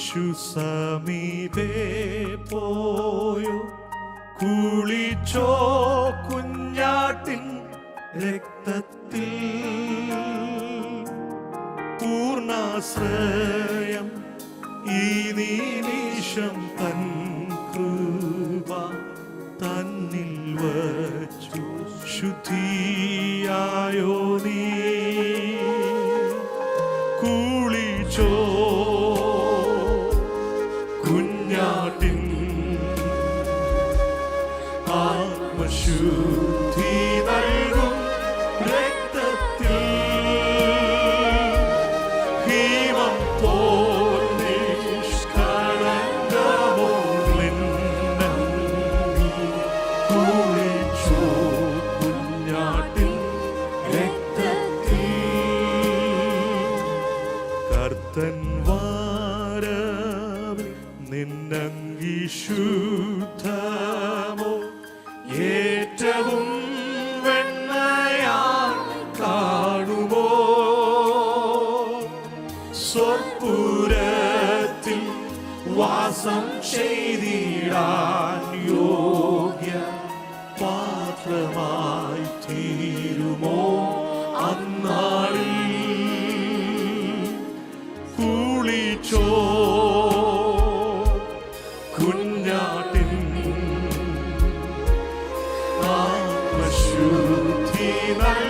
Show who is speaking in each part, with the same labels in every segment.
Speaker 1: യേശു സമീപേ പോയോ? കുളിച്ചോ കുഞ്ഞാട്ടിൻ രക്തത്തിൽ? പൂർണാശ്രയം ഈ നിമിഷം തൻ കൃപ തന്നിൽ വച്ചു. ശുദ്ധിയായോ നീ കുഞ്ഞാട്ടിൻ ആത്മശുദ്ധി നൽകും രക്തത്തിൽ. ഹീമം പോൽ നിഷ്കളങ്കമോർലിന്നങ്ങി കുളിച്ചോ കുഞ്ഞാട്ടിൻ രക്തത്തിൽ. കർത്തൻ വാരവിൽ നിന്നങ്കി വിശുദ്ധമോ ഏറ്റവും വെണ്ണയാ കാണുമോ? സ്വർപ്പുരത്തിൽ വാസം ചെയ്തിടാൻ യോഗ്യ പാത്രമായി കുഞ്ഞാട്ടിൻ നൽകും രക്തത്തിൽ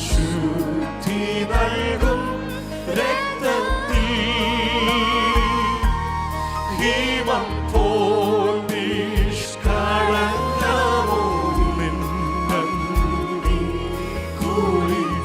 Speaker 1: ആത്മശുദ്ധി നൽകും രക്തത്തിൽ. ഹീമം പോൽ നിഷ്കളങ്കമോ കുളിച്ചോ